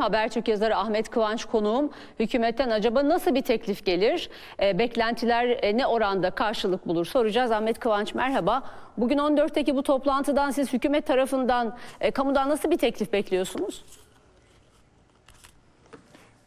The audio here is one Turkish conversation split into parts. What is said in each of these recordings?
Habertürk yazarı Ahmet Kıvanç konuğum. Hükümetten acaba nasıl bir teklif gelir? E, beklentiler e, ne oranda karşılık bulur soracağız. Ahmet Kıvanç merhaba. Bugün 14'teki bu toplantıdan siz hükümet tarafından, e, kamudan nasıl bir teklif bekliyorsunuz?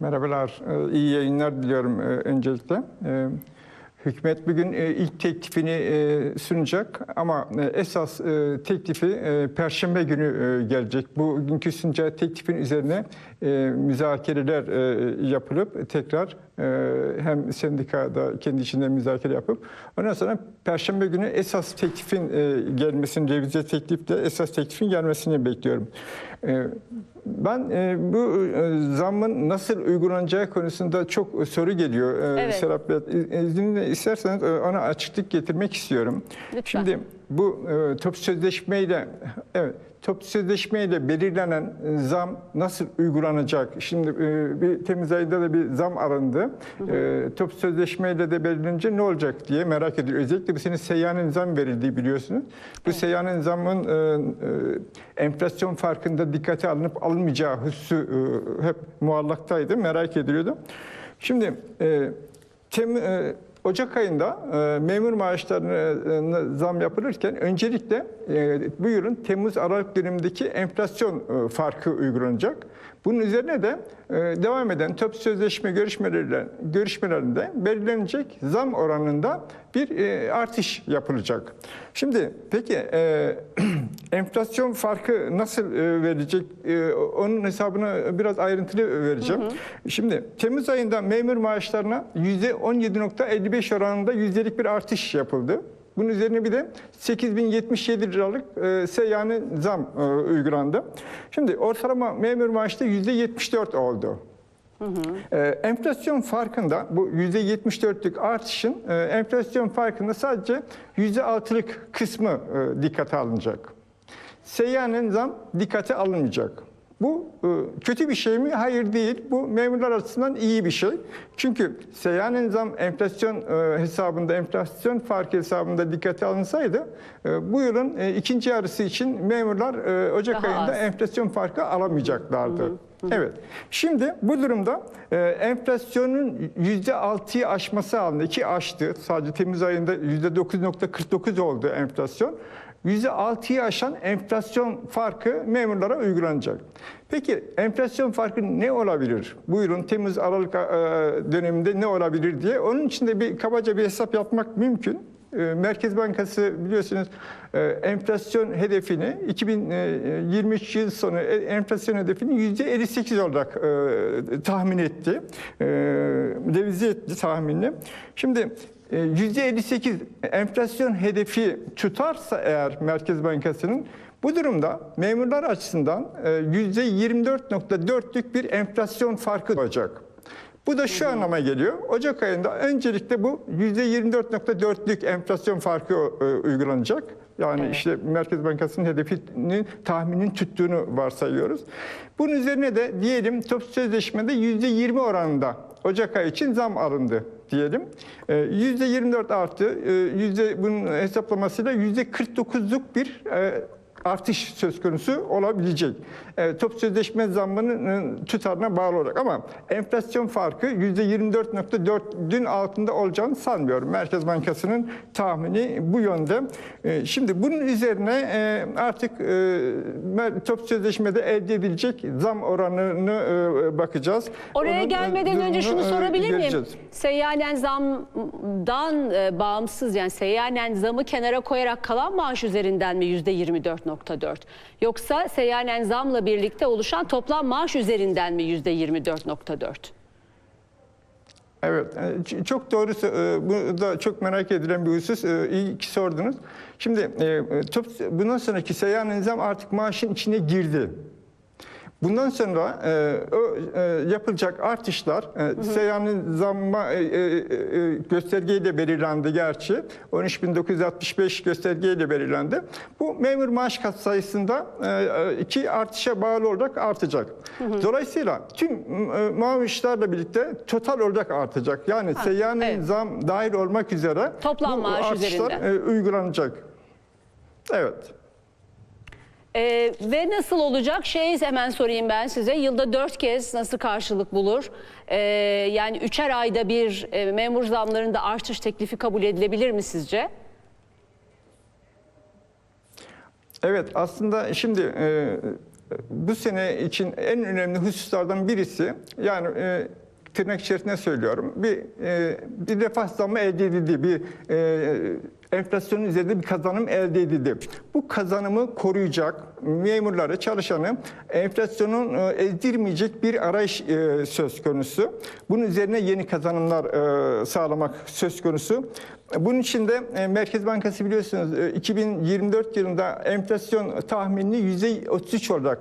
Merhabalar, e, iyi yayınlar diliyorum e, öncelikle. Hükümet bugün e, ilk teklifini e, sunacak ama e, esas teklifi Perşembe günü gelecek. Bugünkü sunacağı teklifin üzerine müzakereler yapılıp tekrar hem sendikada kendi içinde müzakere yapıp ondan sonra Perşembe günü esas teklifin gelmesini, revize teklifle esas teklifin gelmesini bekliyorum. E, Ben e, bu e, zammın nasıl uygulanacağı konusunda çok soru geliyor. E, Evet. Serap Bey, izninle isterseniz e, ona açıklık getirmek istiyorum. Lütfen. Şimdi bu e, top sözleşmeyle evet top sözleşmeyle belirlenen zam nasıl uygulanacak? Şimdi e, bir Temmuz ayında da bir zam alındı. E, top sözleşmeyle de belirlenince ne olacak diye merak ediyor. Özellikle bu sene seyyanen zam verildiği biliyorsunuz. Bu seyyanen zamın e, e, enflasyon farkında dikkate alınıp alınmayacağı hususu e, hep muallaktaydı. Merak ediliyordum. Şimdi e, Tem, e, Ocak ayında e, memur maaşlarına e, zam yapılırken öncelikle e, bu yılın Temmuz-Aralık dönemindeki enflasyon e, farkı uygulanacak. Bunun üzerine de e, devam eden top sözleşme görüşmelerinde, görüşmelerinde belirlenecek zam oranında bir e, artış yapılacak. Şimdi peki e, enflasyon farkı nasıl e, verecek? E, onun hesabını biraz ayrıntılı vereceğim. Şimdi Temmuz ayında memur maaşlarına %17.55 oranında yüzdelik bir artış yapıldı. Bunun üzerine bir de 8077 liralık e, seyyanen zam e, uygulandı. Şimdi ortalama memur maaşı da %74 oldu. Ee, enflasyon farkında bu %74'lük artışın e, enflasyon farkında sadece %6'lık kısmı e, dikkate alınacak. Seyyanen zam dikkate alınmayacak. Bu e, kötü bir şey mi? Hayır değil. Bu memurlar açısından iyi bir şey. Çünkü seyyanen zam enflasyon e, hesabında, enflasyon farkı hesabında dikkate alınsaydı e, bu yılın ikinci yarısı için memurlar Ocak Daha ayında az. enflasyon farkı alamayacaklardı. Evet. Şimdi bu durumda e, enflasyonun %6'yı aşması halinde ki aştı. Sadece Temmuz ayında %9.49 oldu enflasyon. %6'yı aşan enflasyon farkı memurlara uygulanacak. Peki enflasyon farkı ne olabilir? Buyurun Temmuz Aralık e, döneminde ne olabilir diye. Onun için de bir kabaca bir hesap yapmak mümkün. E, Merkez Bankası biliyorsunuz e, enflasyon hedefini 2023 yıl sonu enflasyon hedefini %58 olarak tahmin etti. Revize etti tahminini. Şimdi %58 enflasyon hedefi tutarsa eğer Merkez Bankası'nın bu durumda memurlar açısından e, %24.4'lük bir enflasyon farkı olacak. Bu da şu anlama geliyor. Ocak ayında öncelikle bu %24.4'lük enflasyon farkı e, uygulanacak. Yani işte Merkez Bankası'nın hedefinin tahminin tuttuğunu varsayıyoruz. Bunun üzerine de diyelim top sözleşmede %20 oranında Ocak ayı için zam alındı diyelim. E, %24 artı e, bunun hesaplamasıyla %49'luk bir e, artış söz konusu olabilecek. E, top sözleşme zammının tutarına bağlı olarak ama enflasyon farkı %24.4'ün altında olacağını sanmıyorum. Merkez Bankası'nın tahmini bu yönde. E, şimdi bunun üzerine e, artık e, top sözleşmede elde edilecek zam oranını e, bakacağız. Oraya Onun, e, gelmeden önce şunu e, sorabilir miyim? göreceğiz. Seyyanen zamdan e, bağımsız yani seyyanen zamı kenara koyarak kalan maaş üzerinden mi %24.4? Yoksa seyyanen zamla birlikte oluşan toplam maaş üzerinden mi %24.4? Evet, e, çok doğrusu e, bu da çok merak edilen bir husus. E, İyi ki sordunuz. Şimdi e, bundan sonraki seyyanen nizam artık maaşın içine girdi. Bundan sonra e, o e, yapılacak artışlar e, seyyanen zamma e, e, e, göstergeyle belirlendi gerçi. 13.965 göstergeyle belirlendi. Bu memur maaş kat sayısında e, e, iki artışa bağlı olarak artacak. Dolayısıyla tüm e, maaşlarla birlikte total olarak artacak. Yani seyyanen evet. zam dahil olmak üzere Toplam bu maaş artışlar üzerinden. e, uygulanacak. Evet. Ee, ve nasıl olacak? Şey hemen sorayım ben size. Yılda dört kez nasıl karşılık bulur? Ee, yani üçer ayda bir e, memur zamlarında artış teklifi kabul edilebilir mi sizce? Evet aslında şimdi e, bu sene için en önemli hususlardan birisi yani e, tırnak içerisinde söylüyorum bir e, bir refah zammı elde edildi bir e, enflasyonun üzerinde bir kazanım elde edildi. Bu kazanımı koruyacak memurları, çalışanı enflasyonun e, ezdirmeyecek bir arayış e, söz konusu. Bunun üzerine yeni kazanımlar e, sağlamak söz konusu. Bunun için de Merkez Bankası biliyorsunuz e, 2024 yılında enflasyon tahminini %33 olarak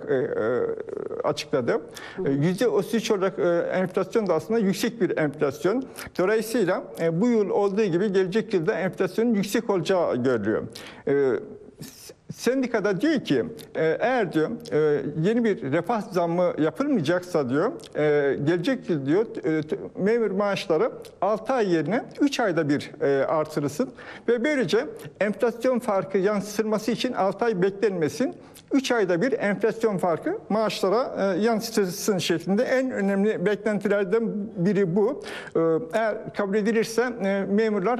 açıkladı. E, %33 olarak e, enflasyon da aslında yüksek bir enflasyon. Dolayısıyla e, bu yıl olduğu gibi gelecek yılda enflasyonun yüksek olacağı görülüyor. Sendikada diyor ki e, eğer diyor e, yeni bir refah zammı yapılmayacaksa diyor e, gelecek yıl diyor memur maaşları 6 ay yerine 3 ayda bir artırılsın ve böylece enflasyon farkı yansıtılması için 6 ay beklenmesin. 3 ayda bir enflasyon farkı maaşlara yansıtılsın şeklinde en önemli beklentilerden biri bu. Eğer kabul edilirse memurlar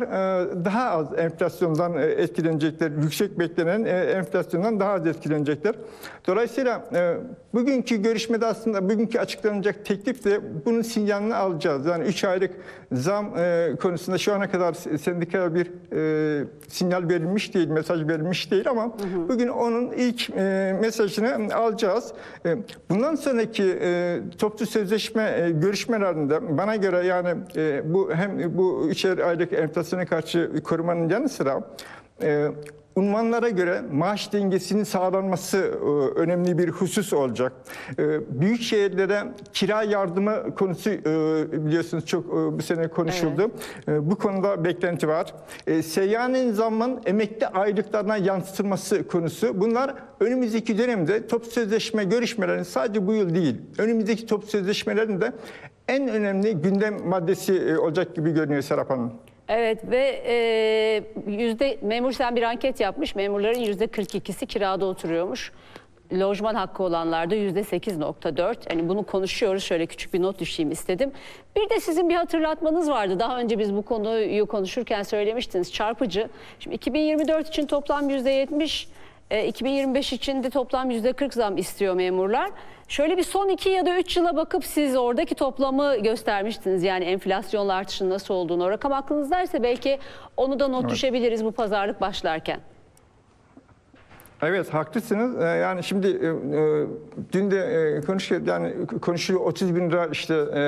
daha az enflasyondan etkilenecekler. Yüksek beklenen e, enflasyondan daha az etkilenecekler. Dolayısıyla e, bugünkü görüşmede aslında bugünkü açıklanacak teklif de bunun sinyalini alacağız. Yani 3 aylık zam e, konusunda şu ana kadar sendikaya bir e, sinyal verilmiş değil, mesaj verilmiş değil ama bugün onun ilk e, mesajını alacağız. E, bundan sonraki e, toplu sözleşme e, görüşmelerinde bana göre yani e, bu hem bu üçer aylık enflasyona karşı korumanın yanı sıra e, Unvanlara göre maaş dengesinin sağlanması e, önemli bir husus olacak. E, Büyük şehirlere kira yardımı konusu e, biliyorsunuz çok bu sene konuşuldu. E, Bu konuda beklenti var. E, Seyyanen zammın emekli aylıklarına yansıtılması konusu. Bunlar önümüzdeki dönemde top sözleşme görüşmelerinin sadece bu yıl değil, önümüzdeki top sözleşmelerinde en önemli gündem maddesi olacak gibi görünüyor Serap Hanım. Evet ve e, yüzde memur sen bir anket yapmış. Memurların yüzde 42'si kirada oturuyormuş. Lojman hakkı olanlarda yüzde 8.4. Yani bunu konuşuyoruz. Şöyle küçük bir not düşeyim istedim. Bir de sizin bir hatırlatmanız vardı. Daha önce biz bu konuyu konuşurken söylemiştiniz. Çarpıcı. Şimdi 2024 için toplam yüzde 70 e, 2025 için de toplam %40 zam istiyor memurlar. Şöyle bir son 2 ya da 3 yıla bakıp siz oradaki toplamı göstermiştiniz. Yani enflasyonla artışın nasıl olduğunu. O rakam aklınızdaysa belki onu da not düşebiliriz bu pazarlık başlarken. Evet haklısınız. Ee, Yani şimdi e, e, dün de e, konuşuyor yani konuşuyor 30 bin lira işte e,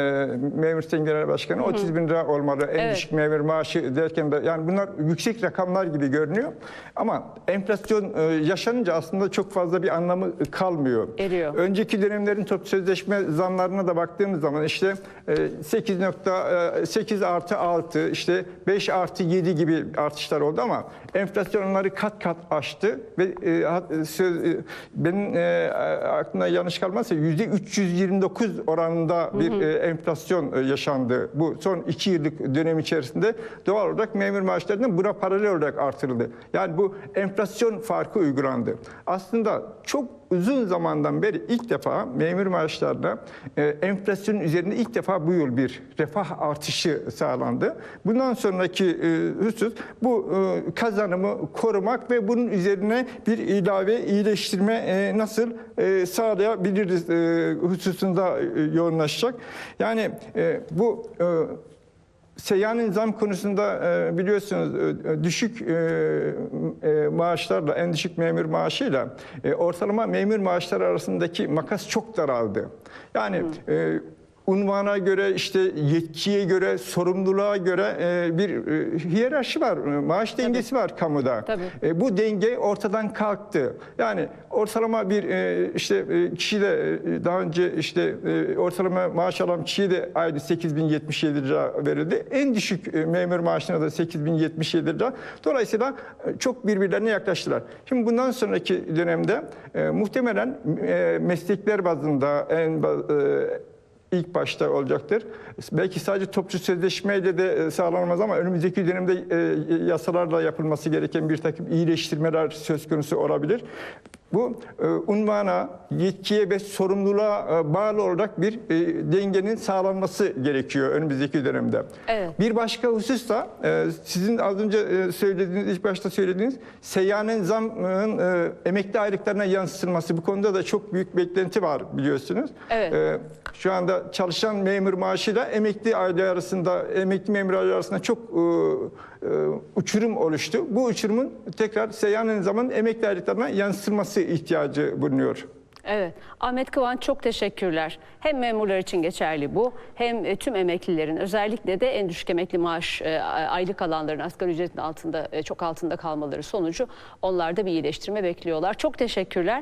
memur Sayın Genel Başkanı 30 bin lira olmalı en Evet. düşük memur maaşı derken de yani bunlar yüksek rakamlar gibi görünüyor. Ama enflasyon e, yaşanınca aslında çok fazla bir anlamı kalmıyor. Eriyor. Önceki dönemlerin top sözleşme zamlarına da baktığımız zaman işte e, 8.8 artı 6 işte 5 artı 7 gibi artışlar oldu ama enflasyon onları kat kat aştı ve e, söz, e, benim e, aklımda yanlış kalmazsa yüzde 329 oranında bir e, enflasyon e, yaşandı bu son iki yıllık dönem içerisinde doğal olarak memur maaşlarının buna paralel olarak artırıldı. Yani bu enflasyon farkı uygulandı. Aslında çok uzun zamandan beri ilk defa memur maaşlarına e, enflasyonun üzerinde ilk defa bu yıl bir refah artışı sağlandı. Bundan sonraki e, husus bu e, kazanımı korumak ve bunun üzerine bir ilave iyileştirme e, nasıl e, sağlayabiliriz e, hususunda e, yoğunlaşacak. Yani e, bu e, Seyyanen zam konusunda e, biliyorsunuz e, düşük e, e, maaşlarla, en düşük memur maaşıyla ortalama memur maaşları arasındaki makas çok daraldı. Yani e, unvana göre, işte yetkiye göre, sorumluluğa göre e, bir e, hiyerarşi var, maaş dengesi var kamuda. Tabii. E, bu denge ortadan kalktı. Yani ortalama bir e, işte e, kişi de e, daha önce işte e, ortalama maaş alan kişiye de aynı 8077 lira verildi. En düşük e, memur maaşına da 8077 lira. Dolayısıyla e, çok birbirlerine yaklaştılar. Şimdi bundan sonraki dönemde e, muhtemelen e, meslekler bazında en e, ilk başta olacaktır. Belki sadece topçu sözleşmeyle de e, sağlanmaz ama önümüzdeki dönemde e, yasalarla yapılması gereken bir takım iyileştirmeler söz konusu olabilir. Bu e, unvana, yetkiye ve sorumluluğa e, bağlı olarak bir e, dengenin sağlanması gerekiyor önümüzdeki dönemde. Evet. Bir başka husus da e, sizin az önce e, söylediğiniz, ilk başta söylediğiniz seyyanen zamın e, emekli aylıklarına yansıtılması. Bu konuda da çok büyük beklenti var biliyorsunuz. Evet. E, Şu anda çalışan memur maaşıyla emekli aylığı arasında, emekli memur aylığı arasında çok e, uçurum oluştu. Bu uçurumun tekrar seyyanen zaman emekli aylıklarına yansıtılması ihtiyacı bulunuyor. Evet. Ahmet Kıvanç çok teşekkürler. Hem memurlar için geçerli bu hem e, tüm emeklilerin özellikle de en düşük emekli maaş e, aylık alanların asgari ücretin altında e, çok altında kalmaları sonucu onlar da bir iyileştirme bekliyorlar. Çok teşekkürler.